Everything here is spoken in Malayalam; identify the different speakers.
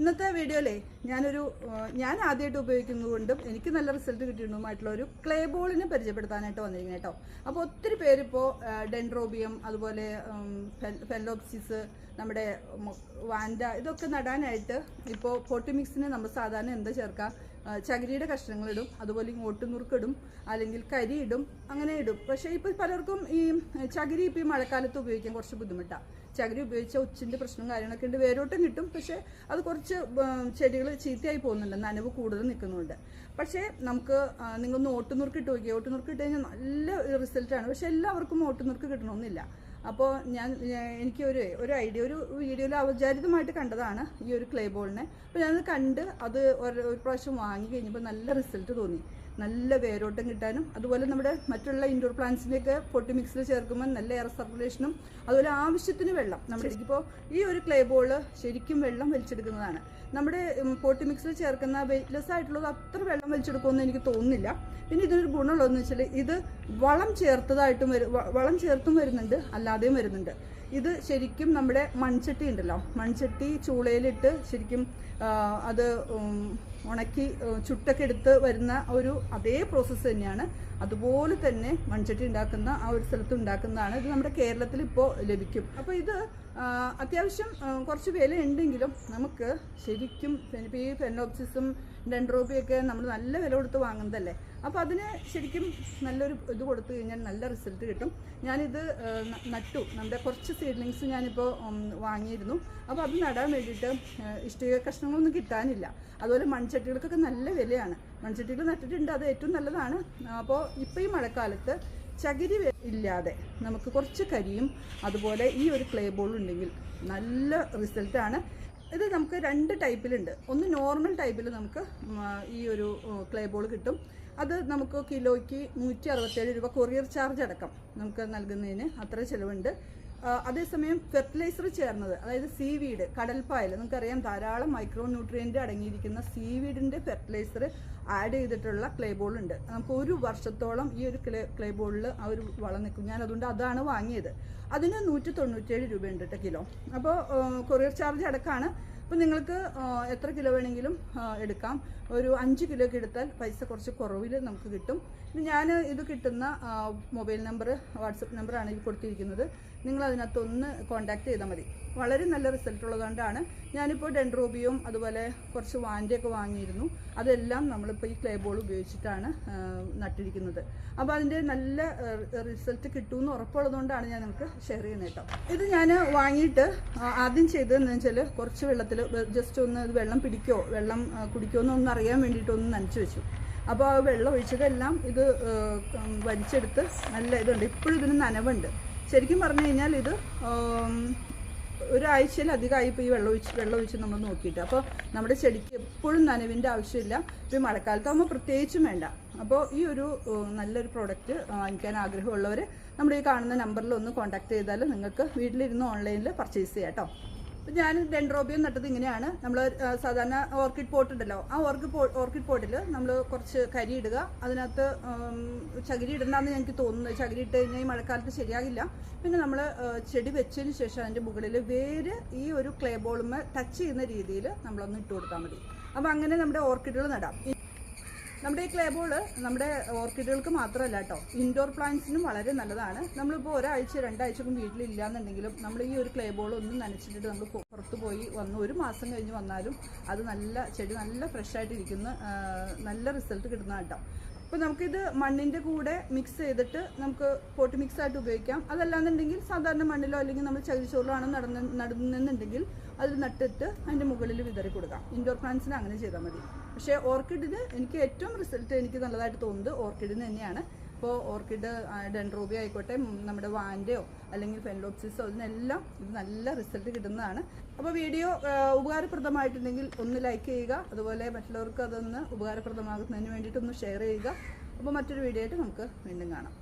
Speaker 1: ഇന്നത്തെ വീഡിയോയിലേ ഞാനൊരു ഞാൻ ആദ്യമായിട്ട് ഉപയോഗിക്കുന്നതുകൊണ്ടും എനിക്ക് നല്ല റിസൾട്ട് കിട്ടിയിട്ടുള്ളതുമായിട്ടുള്ള ഒരു ക്ലേ ബോളിനെ പരിചയപ്പെടുത്താനായിട്ട് വന്നിരിക്കുന്നത് കേട്ടോ. അപ്പോൾ ഒത്തിരി പേരിപ്പോൾ ഡെൻഡ്രോബിയം അതുപോലെ ഫെല്ലോപ്സിസ് നമ്മുടെ വാൻഡ ഇതൊക്കെ നടാനായിട്ട് ഇപ്പോൾ പൊട്ടിമിക്സിന് നമ്മൾ സാധാരണ എന്താ ചേർക്കാം? ചകിരിയുടെ കഷ്ണങ്ങളിടും അതുപോലെ ഓട്ടുനുറുക്കിടും അല്ലെങ്കിൽ കരി ഇടും അങ്ങനെ ഇടും. പക്ഷേ ഇപ്പോൾ പലർക്കും ഈ ചകിരി ഇപ്പോൾ ഈ മഴക്കാലത്ത് ഉപയോഗിക്കാൻ കുറച്ച് ബുദ്ധിമുട്ടാണ് ചകിരി ഉപയോഗിച്ച ഉച്ചിന്റെ പ്രശ്നവും കാര്യങ്ങളൊക്കെ ഉണ്ട് വേരോട്ടം കിട്ടും. പക്ഷേ അത് കുറച്ച് ചെടികൾ ചീത്തയായി പോകുന്നുണ്ട്. നനവ് കൂടുതൽ നിൽക്കുന്നുണ്ട്. പക്ഷേ നമുക്ക് നിങ്ങൾ ഓട്ടുനുറുക്ക് ഇട്ട് നോക്കിയാൽ ഓട്ടുനുറുക്ക് ഇട്ട് കഴിഞ്ഞാൽ നല്ല റിസൾട്ടാണ് പക്ഷെ എല്ലാവർക്കും ഓട്ടുനുറുക്ക് കിട്ടണമെന്നില്ല. അപ്പോൾ ഞാൻ എനിക്ക് ഒരു ഒരു ഐഡിയ ഒരു വീഡിയോയിൽ അവചാരിതമായിട്ട് കണ്ടതാണ് ഈ ഒരു ക്ലേ ബോളിനെ അപ്പോൾ ഞാനത് കണ്ട് അത് ഒരു പ്രാവശ്യം വാങ്ങി കഴിഞ്ഞപ്പോൾ നല്ല റിസൾട്ട് തോന്നി. നല്ല വേരോട്ടം കിട്ടാനും അതുപോലെ നമ്മുടെ മറ്റുള്ള ഇൻഡോർ പ്ലാന്റ്സിന്റെയൊക്കെ പൊട്ടി മിക്സിൽ ചേർക്കുമ്പോൾ നല്ല എയർ സർക്കുലേഷനും അതുപോലെ ആവശ്യത്തിന് വെള്ളം. നമ്മുടെ ഇപ്പോൾ ഈ ഒരു ക്ലേ ബോൾ ശരിക്കും വെള്ളം വലിച്ചെടുക്കുന്നതാണ്. നമ്മുടെ പൊട്ടി മിക്സിൽ ചേർക്കുന്ന വെയിറ്റ്ലെസ് ആയിട്ടുള്ളത് അത്ര വെള്ളം വലിച്ചെടുക്കുമെന്ന് എനിക്ക് തോന്നുന്നില്ല. പിന്നെ ഇതിനൊരു ഗുണമുള്ളതെന്ന് വെച്ചാൽ ഇത് വളം ചേർത്തതായിട്ടും വരും വളം ചേർത്തും വരുന്നുണ്ട് അല്ലാതെയും വരുന്നുണ്ട്. ഇത് ശരിക്കും നമ്മുടെ മൺചട്ടി ഉണ്ടല്ലോ മൺചട്ടി ചൂളയിലിട്ട് ശരിക്കും അത് ഉണക്കി ചുട്ടൊക്കെ എടുത്ത് വരുന്ന ഒരു അതേ പ്രോസസ്സ് തന്നെയാണ്. അതുപോലെ തന്നെ മൺചട്ടി ഉണ്ടാക്കുന്ന ആ ഒരു സ്ഥലത്ത് ഉണ്ടാക്കുന്നതാണ്. ഇത് നമ്മുടെ കേരളത്തിൽ ഇപ്പോൾ ലഭിക്കും. അപ്പോൾ ഇത് അത്യാവശ്യം കുറച്ച് വില ഉണ്ടെങ്കിലും നമുക്ക് ശരിക്കും ഇപ്പോൾ ഈ ഫെനോപ്സിസും ഡെൻഡ്രോബിയൊക്കെ നമ്മൾ നല്ല വില കൊടുത്ത് വാങ്ങുന്നതല്ലേ? അപ്പോൾ അതിന് ശരിക്കും നല്ലൊരു ഇത് കൊടുത്തു കഴിഞ്ഞാൽ നല്ല റിസൾട്ട് കിട്ടും. ഞാനിത് നട്ടു. നമ്മുടെ കുറച്ച് സീഡ്ലിങ്സ് ഞാനിപ്പോൾ വാങ്ങിയിരുന്നു. അപ്പോൾ അത് നടാൻ വേണ്ടിയിട്ട് ഇഷ്ടിക കഷ്ണങ്ങളൊന്നും കിട്ടാനില്ല. അതുപോലെ മൺചട്ടികൾക്കൊക്കെ നല്ല വിലയാണ്. മൺചട്ടികൾ നട്ടിട്ടുണ്ട് അത് ഏറ്റവും നല്ലതാണ്. അപ്പോൾ ഇപ്പോൾ ഈ മഴക്കാലത്ത് ചകിരി ഇല്ലാതെ നമുക്ക് കുറച്ച് കരിയും അതുപോലെ ഈ ഒരു ക്ലേ ബോൾ ഉണ്ടെങ്കിൽ നല്ല റിസൾട്ടാണ്. ഇത് നമുക്ക് രണ്ട് ടൈപ്പിലുണ്ട്. ഒന്ന് നോർമൽ ടൈപ്പിൽ നമുക്ക് ഈ ഒരു ക്ലേ ബോൾ കിട്ടും. അത് നമുക്ക് കിലോയ്ക്ക് നൂറ്റി അറുപത്തേഴ് രൂപ കൊറിയർ ചാർജ് അടക്കം നമുക്ക് നൽകുന്നതിന് അത്ര ചിലവുണ്ട്. അതേസമയം ഫെർട്ടിലൈസർ ചേർന്നത് അതായത് സീവീഡ് കടൽപ്പായൽ നമുക്കറിയാം ധാരാളം മൈക്രോ ന്യൂട്രിയന്റ് അടങ്ങിയിരിക്കുന്ന സീവീഡിന്റെ ഫെർട്ടിലൈസർ ആഡ് ചെയ്തിട്ടുള്ള ക്ലേ ബോൾ ഉണ്ട്. നമുക്ക് ഒരു വർഷത്തോളം ഈ ഒരു ക്ലേ ക്ലേ ബോളിൽ ആ ഒരു വളം നിൽക്കും. ഞാൻ അതുകൊണ്ട് അതാണ് വാങ്ങിയത്. അതിന് നൂറ്റി തൊണ്ണൂറ്റേഴ് രൂപയുണ്ട് കേട്ടോ കിലോ. അപ്പോൾ കൊറിയർ ചാർജ് അടക്കമാണ് അപ്പോൾ നിങ്ങൾക്ക് എത്ര കിലോ വേണമെങ്കിലും എടുക്കാം. ഒരു അഞ്ച് കിലോ ഒക്കെ എടുത്താൽ പൈസ കുറച്ച് കുറവിൽ നമുക്ക് കിട്ടും. ഞാൻ ഇത് കിട്ടുന്ന മൊബൈൽ നമ്പർ വാട്സപ്പ് നമ്പറാണ് ഇത് കൊടുത്തിരിക്കുന്നത്. നിങ്ങൾ അതിനകത്തൊന്ന് കോൺടാക്റ്റ് ചെയ്താൽ മതി. വളരെ നല്ല റിസൾട്ട് ഉള്ളതുകൊണ്ടാണ് ഞാനിപ്പോൾ ഡെൻഡ്രോബിയും അതുപോലെ കുറച്ച് വാന്റെയൊക്കെ വാങ്ങിയിരുന്നു. അതെല്ലാം നമ്മളിപ്പോൾ ഈ ക്ലേ ബോൾ ഉപയോഗിച്ചിട്ടാണ് നട്ടിരിക്കുന്നത്. അപ്പോൾ അതിന്റെ നല്ല റിസൾട്ട് കിട്ടുമെന്ന് ഉറപ്പുള്ളതുകൊണ്ടാണ് ഞാൻ നിങ്ങൾക്ക് ഷെയർ ചെയ്യുന്നത് കേട്ടോ. ഇത് ഞാൻ വാങ്ങിയിട്ട് ആദ്യം ചെയ്തതെന്ന് വെച്ചാൽ കുറച്ച് വെള്ളത്തിൽ ജസ്റ്റ് ഒന്ന് വെള്ളം പിടിക്കോ വെള്ളം കുടിക്കോ എന്നൊന്നും അറിയാൻ വേണ്ടിയിട്ടൊന്ന് നനച്ച് വെച്ചു. അപ്പോൾ ആ വെള്ളം ഒഴിച്ചതെല്ലാം ഇത് വലിച്ചെടുത്ത് നല്ല ഇതുണ്ട്. ഇപ്പോഴും ഇതിന് നനവുണ്ട്. ശരിക്കും പറഞ്ഞു കഴിഞ്ഞാൽ ഇത് ഒരാഴ്ചയിലധികമായി ഇപ്പോൾ ഈ വെള്ളം ഒഴിച്ച് വെള്ളം ഒഴിച്ച് നമ്മൾ നോക്കിയിട്ട്. അപ്പോൾ നമ്മുടെ ചെടിക്ക് എപ്പോഴും നനവിന്റെ ആവശ്യമില്ല. ഇപ്പോൾ മഴക്കാലത്താകുമ്പോൾ പ്രത്യേകിച്ചും വേണ്ട. അപ്പോൾ ഈ ഒരു നല്ലൊരു പ്രോഡക്റ്റ് വാങ്ങിക്കാൻ ആഗ്രഹമുള്ളവർ നമ്മുടെ ഈ കാണുന്ന നമ്പറിൽ ഒന്ന് കോൺടാക്ട് ചെയ്താൽ നിങ്ങൾക്ക് വീട്ടിലിരുന്ന് ഓൺലൈനിൽ പർച്ചേസ് ചെയ്യാം കേട്ടോ ഇപ്പം ഞാൻ ഡെൻഡ്രോബിയം നട്ടത് ഇങ്ങനെയാണ്. നമ്മൾ സാധാരണ ഓർക്കിഡ് പോട്ട് ഉണ്ടല്ലോ ആ ഓർക്കിഡ് പോ ഓർക്കിഡ് പോട്ടിൽ നമ്മൾ കുറച്ച് കരി ഇടുക. അതിനകത്ത് ചകിരി ഇടണ്ടെന്ന് എനിക്ക് തോന്നുന്നത് ചകിരി ഇട്ട് കഴിഞ്ഞാൽ ഈ മഴക്കാലത്ത് ശരിയാകില്ല. പിന്നെ നമ്മൾ ചെടി വെച്ചതിന് ശേഷം അതിന്റെ മുകളിൽ വേര് ഈ ഒരു ക്ലേ ബോളുമ്മ ടച്ച് ചെയ്യുന്ന രീതിയിൽ നമ്മളൊന്ന് ഇട്ട് കൊടുത്താൽ മതി. അപ്പോൾ അങ്ങനെ നമ്മുടെ ഓർക്കിഡുകൾ നടാം. നമ്മുടെ ഈ ക്ലേ ബോൾ നമ്മുടെ ഓർക്കിഡുകൾക്ക് മാത്രമല്ല കേട്ടോ. ഇൻഡോർ പ്ലാന്റ്സിനും വളരെ നല്ലതാണ്. നമ്മളിപ്പോൾ ഒരാഴ്ച രണ്ടാഴ്ചക്കും വീട്ടിലില്ലാന്നുണ്ടെങ്കിലും നമ്മൾ ഈ ഒരു ക്ലേ ബോൾ ഒന്ന് നനച്ചിട്ട് നമ്മൾ പുറത്തു പോയി വന്ന് ഒരു മാസം കഴിഞ്ഞ് വന്നാലും അത് നല്ല ചെടി നല്ല ഫ്രഷ് ആയിട്ടിരിക്കുന്ന. നല്ല റിസൾട്ട് കിട്ടുന്ന കേട്ടോ. അപ്പോൾ നമുക്കിത് മണ്ണിന്റെ കൂടെ മിക്സ് ചെയ്തിട്ട് നമുക്ക് പോട്ട് മിക്സ് ആയിട്ട് ഉപയോഗിക്കാം. അതല്ലാന്നുണ്ടെങ്കിൽ സാധാരണ മണ്ണിലോ അല്ലെങ്കിൽ നമ്മൾ ചകിരിച്ചോറിലോ ആണ് നടന്ന നടുന്നുണ്ടെങ്കിൽ അതിൽ നട്ടിട്ട് അതിന്റെ മുകളിൽ വിതറി കൊടുക്കാം. ഇൻഡോർ പ്ലാന്റ്സിന് അങ്ങനെ ചെയ്താൽ മതി. പക്ഷേ ഓർക്കിഡിന് എനിക്ക് ഏറ്റവും റിസൾട്ട് എനിക്ക് നല്ലതായിട്ട് തോന്നുന്നത് ഓർക്കിഡിന് തന്നെയാണ്. ഇപ്പോൾ ഓർക്കിഡ് ഡെൻഡ്രോബി ആയിക്കോട്ടെ നമ്മുടെ വാന്റെയോ അല്ലെങ്കിൽ ഫെൻലോപ്സിസോ ഇതിനെല്ലാം ഇത് നല്ല റിസൾട്ട് കിട്ടുന്നതാണ്. അപ്പോൾ വീഡിയോ ഉപകാരപ്രദമായിട്ടുണ്ടെങ്കിൽ ഒന്ന് ലൈക്ക് ചെയ്യുക അതുപോലെ മറ്റുള്ളവർക്ക് അതൊന്ന് ഉപകാരപ്രദമാകുന്നതിന് വേണ്ടിയിട്ടൊന്ന് ഷെയർ ചെയ്യുക. അപ്പോൾ മറ്റൊരു വീഡിയോ ആയിട്ട് നമുക്ക് വീണ്ടും കാണാം.